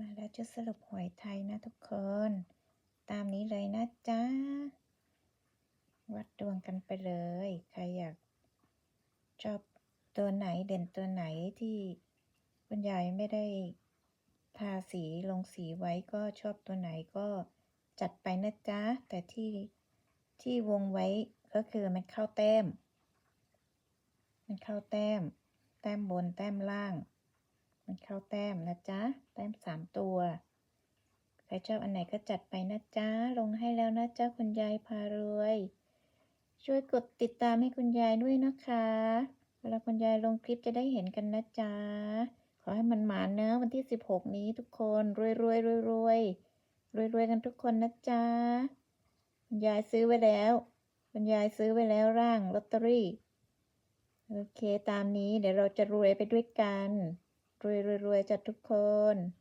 มาแล้วจะสรุปหวยไทยนะทุกคน ตามนี้เลยนะจ๊ะ วัดดวงกันไปเลย ใครอยากชอบตัวไหนเด่นตัวไหนที่คุณยายไม่ได้ทาสีลงสีไว้ก็ชอบตัวไหนก็จัดไปนะจ๊ะ แต่ที่ที่วงไว้ก็คือมันเข้าแต้ม มันเข้าแต้ม แต้มบนแต้มล่าง มันเข้าแต้มนะจ๊ะ ต้มสามตัว ใครชอบอันไหนก็จัดไปนะจ๊ะ ลงให้แล้วนะจ๊ะคุณยายพารวย ช่วยกดติดตามให้คุณยายด้วยนะคะ เวลาคุณยายลงคลิปจะได้เห็นกันนะจ๊ะ ขอให้มันหมานเนอะวันที่สิบหกนี้ทุกคนรวยรวยรวยรวยรวยรวยกันทุกคนนะจ๊ะ คุณยายซื้อไว้แล้ว คุณยายซื้อไว้แล้วร่างลอตเตอรี่ โอเคตามนี้เดี๋ยวเราจะรวยไปด้วยกัน รวยรวยรวยจัดทุกคน